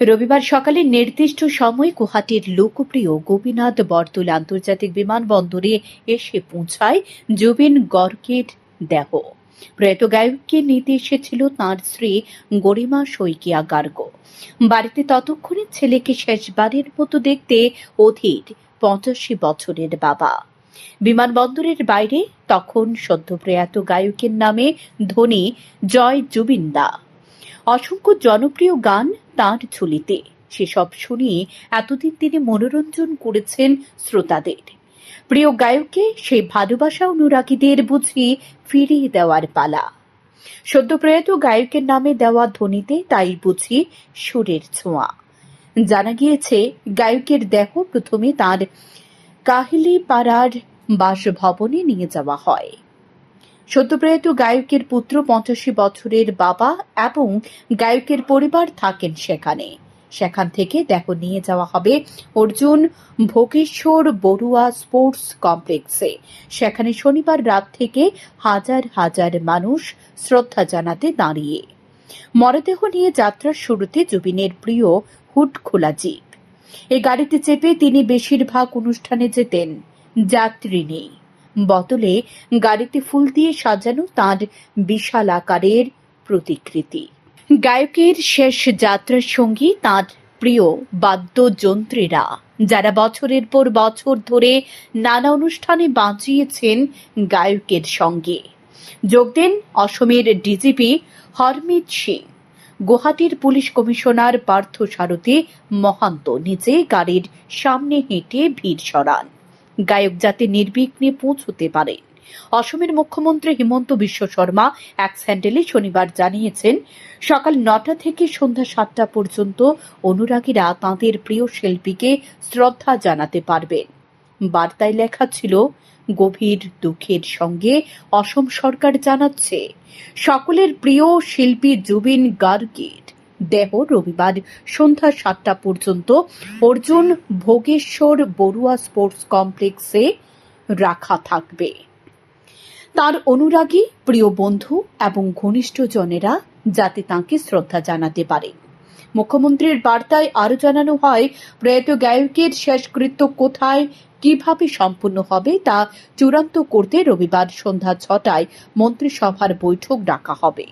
রবিবার সকালে নির্দিষ্ট সময় গুয়াহাটির লোকপ্রিয় গোপীনাথ বরদলৈ আন্তর্জাতিক বিমানবন্দরে এসে পৌঁছায় জুবিন গর্গের দেহ। প্রয়াত গায়ককে নিতে এসেছিল তাঁর স্ত্রী গরিমা শইকিয়া গার্গ। বাড়িতে ততক্ষণে ছেলেকে শেষবারের মতো দেখতে অধীর পঁচাশি বছরের বাবা। বিমানবন্দরের বাইরে তখন সদ্য প্রয়াত গায়কের নামে ধ্বনি জয় জুবিনদা। অসংখ্য জনপ্রিয় গান তাঁর ঝুলিতে। সেসব শুনিয়ে এতদিন তিনি মনোরঞ্জন করেছেন শ্রোতাদের। প্রিয় গায়ককে সেই ভালোবাসা অনুরাগীদের বুঝি ফিরিয়ে দেওয়ার পালা। সদ্যপ্রয়াত গায়কের নামে দেওয়া ধ্বনিতে তাই বুঝি সুরের ছোঁয়া। জানা গিয়েছে, গায়কের দেহ প্রথমে তার কাহিলি পাড়ার বাসভবনে নিয়ে যাওয়া হয়। সদ্যপ্রয়াত গায়কের পুত্র পঁচাশি বছরের বাবা এবং গায়কের পরিবার থাকেন সেখানে। সেখান থেকে দেখো নিয়ে যাওয়া হবে অর্জুন ভোগেশ্বর বড়ুয়া স্পোর্টস কমপ্লেক্সে। সেখানে শনিবার রাত থেকে হাজার হাজার মানুষ শ্রদ্ধা জানাতে দাঁড়িয়ে। মরদেহ নিয়ে যাত্রার শুরুতে জুবিনের প্রিয় হুড খোলা জিপ। এই গাড়িতে চেপে তিনি বেশিরভাগ অনুষ্ঠানে যেতেন। যাত্রী নেই। বদলে গাড়িতে ফুল দিয়ে সাজানো তার বিশাল আকারের প্রতিকৃতি। গায়কের শেষ যাত্রার সঙ্গী তার প্রিয় বাদ্যযন্ত্রীরা, যারা বছরের পর বছর ধরে নানা অনুষ্ঠানে বাঁচিয়েছেন গায়কের সঙ্গে। যোগ দেন অসমের ডিজিপি হরমিত সিং। গুয়াহাটির পুলিশ কমিশনার পার্থ সারথী মহান্ত নিজে গাড়ির সামনে হেঁটে ভিড় সরান। গায়ক যাতে নির্বিঘ্নে পৌঁছতে পারে। অসমের মুখ্যমন্ত্রী হিমন্ত বিশ্ব শর্মা এক স্যান্ডেলে শনিবার জানিয়েছেন, সকাল নটা থেকে সন্ধ্যা সাতটা পর্যন্ত অনুরাগীরা তাঁদের প্রিয় শিল্পীকে শ্রদ্ধা জানাতে পারবেন। বার্তায় লেখা ছিল, গভীর দুঃখের সঙ্গে অসম সরকার জানাচ্ছে, সকলের প্রিয় শিল্পী জুবিন গার্গের। দেহ রবিবার সন্ধ্যা সাতটা পর্যন্ত অর্জুন ভোগেশ্বর বড়ুয়া স্পোর্টস কমপ্লেক্সে রাখা থাকবে। তার অনুরাগী প্রিয় বন্ধু এবং ঘনিষ্ঠজনেরা যাতে তাঁকে শ্রদ্ধা জানাতে পারে। মুখ্যমন্ত্রীর বার্তায় আরও জানানো হয়, প্রয়াত গায়কের শেষকৃত্য কোথায়, কীভাবে সম্পূর্ণ হবে তা চূড়ান্ত করতে রবিবার সন্ধ্যা ছটায় মন্ত্রিসভার বৈঠক ডাকা হবে।